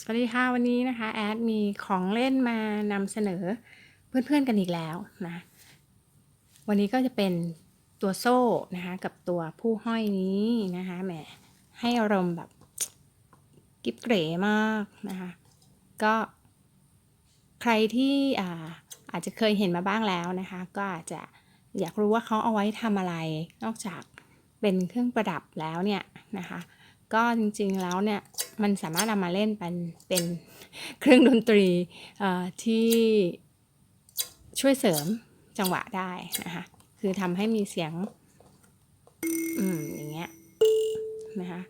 สวัสดีค่ะวันนี้นะคะแอดมีของเล่นมานำเสนอเพื่อนๆกันอีกแล้วนะวันนี้ก็จะเป็นตัวโซ่นะคะกับตัวผู้ห้อยนี้นะคะแหมให้อารมณ์แบบกิ๊บเก๋มากนะคะก็ใครที่อ่าอาจจะเคยเห็นมาบ้างแล้วนะคะก็อาจจะอยากรู้ว่าเขาเอาไว้ทำอะไร นอกจากเป็นเครื่องประดับแล้วเนี่ยนะคะ ก็จริงๆแล้วเนี่ยมันสามารถเอามาเล่นเป็นเป็นเครื่องดนตรีที่ช่วยเสริมจังหวะได้นะคะคือทำให้มีเสียงอืมอย่างเงี้ยนะคะ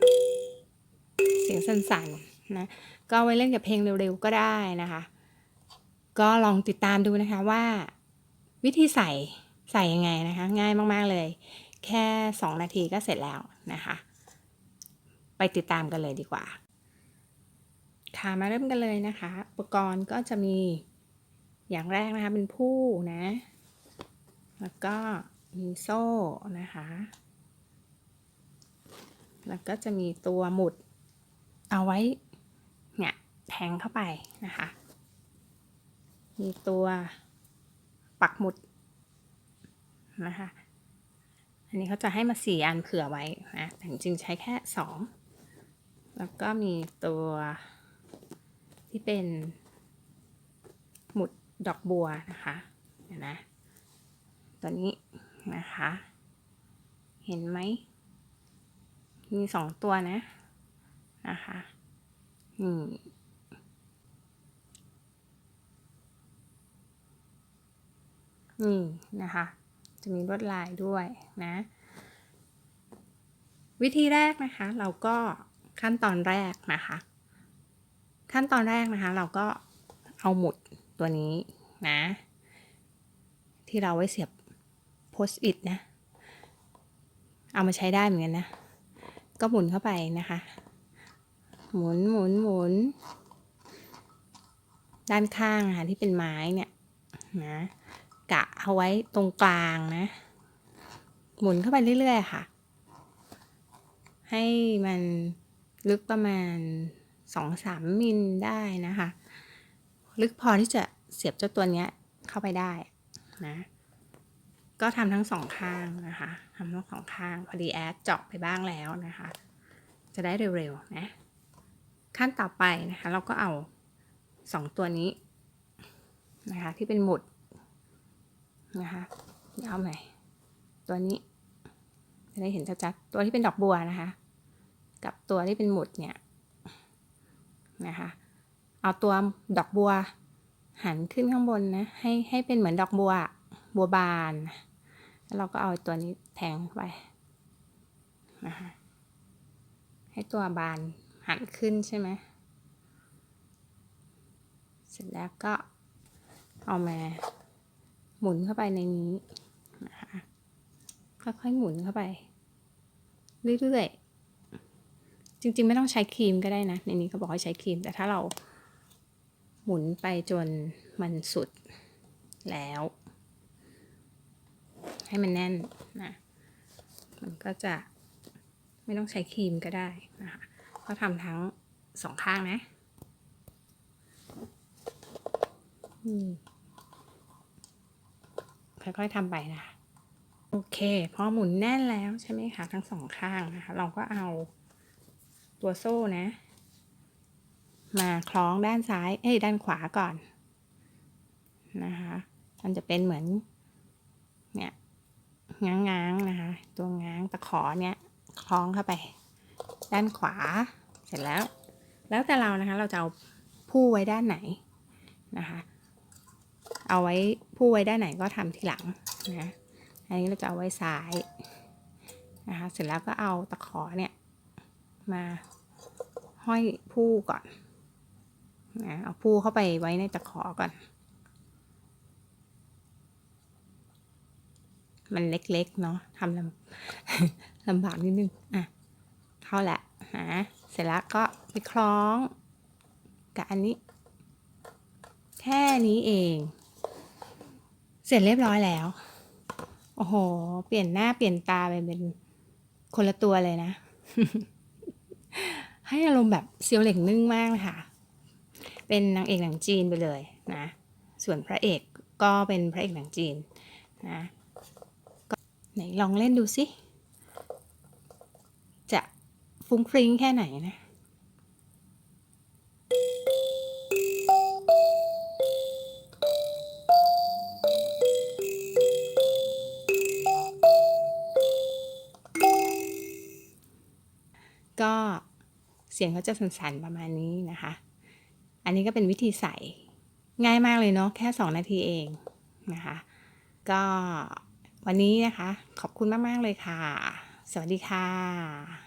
เสียงสั่นๆนะก็ไว้เล่นกับเพลงเร็วๆก็ได้นะคะ ก็ลองติดตามดูนะคะว่า วิธีใส่ใส่ยังไงนะคะ ง่ายมากๆเลย แค่ 2 นาทีก็เสร็จแล้วนะคะ ไปติดตามกันเลยดีกว่า ค่ะมาเริ่มกันเลยนะคะ อุปกรณ์ก็จะมีอย่างแรกนะคะเป็นผู้นะ แล้วก็มีโซ่นะคะ แล้วก็จะมีตัวหมุดเอาไว้เนี่ยแทงเข้าไปนะคะ มีตัวปักหมุดนะคะ อันนี้เขาจะให้มาสี่อันเผื่อไว้นะแต่จริงๆใช้แค่สอง แล้วก็มีตัวที่เป็นหมุดดอกบัวนะคะเดี๋ยวนะตัวนี้นะคะ เห็นไหม มีสองตัวนะนะคะนี่นี่นะคะ จะมีลวดลายด้วยนะ วิธีแรกนะคะเราก็ ขั้นตอนแรกนะคะ ขั้นตอนแรกนะคะ เราก็เอาหมุดตัวนี้นะ ที่เราไว้เสียบโพสต์อิทนะ เอามาใช้ได้เหมือนกันนะ ก็หมุนเข้าไปนะคะ หมุนหมุนหมุน ด้านข้างค่ะที่เป็นไม้เนี่ยนะกะเอาไว้ตรงกลางนะ หมุนเข้าไปเรื่อยๆค่ะ ให้มัน ลึกประมาณสองสามมิลได้นะคะ ลึกพอที่จะเสียบเจ้าตัวเนี้ยเข้าไปได้นะก็ทำทั้งสองข้างนะคะทำทั้งสองข้างพอดีแอดเจาะไปบ้างแล้วนะคะ จะได้เร็วๆนะขั้นต่อไปนะคะ เราก็เอาสองตัวนี้นะคะที่เป็นหมุดนะคะเอาไหนตัวนี้จะได้เห็นชัดๆตัวที่เป็นดอกบัวนะคะ กับตัวที่เป็นหมุดเนี่ยนะคะเอาตัวดอกบัว หันขึ้นข้างบนนะให้ให้เป็นเหมือนดอกบัวบัวบานแล้วเราก็เอาตัวนี้แทงไปนะคะให้ตัวบานหันขึ้นใช่ไหมเสร็จแล้วก็เอามาหมุนเข้าไปในนี้นะคะค่อยๆหมุนเข้าไป เรื่อยๆ จริง ๆ ไม่ต้องใช้ครีมก็ได้นะ ในนี้เขาบอกให้ใช้ครีม แต่ถ้าเราหมุนไปจนมันสุดแล้ว ให้มันแน่นนะมันก็จะไม่ต้องใช้ครีมก็ได้นะคะก็ทำทั้งสองข้างนะอืมค่อยๆทำไปนะ โอเค พอหมุนแน่นแล้วใช่ไหมคะ ทั้งสองข้างนะคะ เราก็เอา ตัวโซ่นะ มาคล้องด้านซ้าย เอ้ยด้านขวาก่อนนะคะมันจะเป็นเหมือน เนี่ยง้างๆนะคะ ตัวง้างตะขอเนี่ยคล้องเข้าไป ด้านขวาเสร็จแล้ว แล้วแต่เรานะคะ เราจะเอาผู้ไว้ด้านไหนนะคะ เอาไว้ผู้ไว้ด้านไหนก็ทำทีหลังนะอันนี้เราจะเอาไว้ซ้ายนะคะ เสร็จแล้วก็เอาตะขอเนี่ย มาห้อยผู้ก่อนนะเอาผู้เข้าไปไว้ในตะขอก่อน มันเล็กๆเนาะทำลำลำบากนิดนึง อะ เข้าแหละฮะเสร็จแล้วก็ไปคล้อง กับอันนี้ แค่นี้เอง เสร็จเรียบร้อยแล้ว โอ้โห เปลี่ยนหน้าเปลี่ยนตาไปเป็นคนละตัวเลยนะ ให้อารมณ์แบบเซียวเหล็กนึ่งมากเลยค่ะ เป็นนางเอกหนังจีนไปเลยนะ ส่วนพระเอกก็เป็นพระเอกหนังจีนนะก็ไหนลองเล่นดูสิ จะฟุ้งฟริ้งแค่ไหนนะ เสียงเขาจะสั่นๆประมาณนี้นะคะ อันนี้ก็เป็นวิธีใส่ง่ายมากเลยเนาะแค่ 2 นาทีเองนะคะ ก็วันนี้นะคะ ขอบคุณมาก ๆ เลยค่ะ สวัสดีค่ะ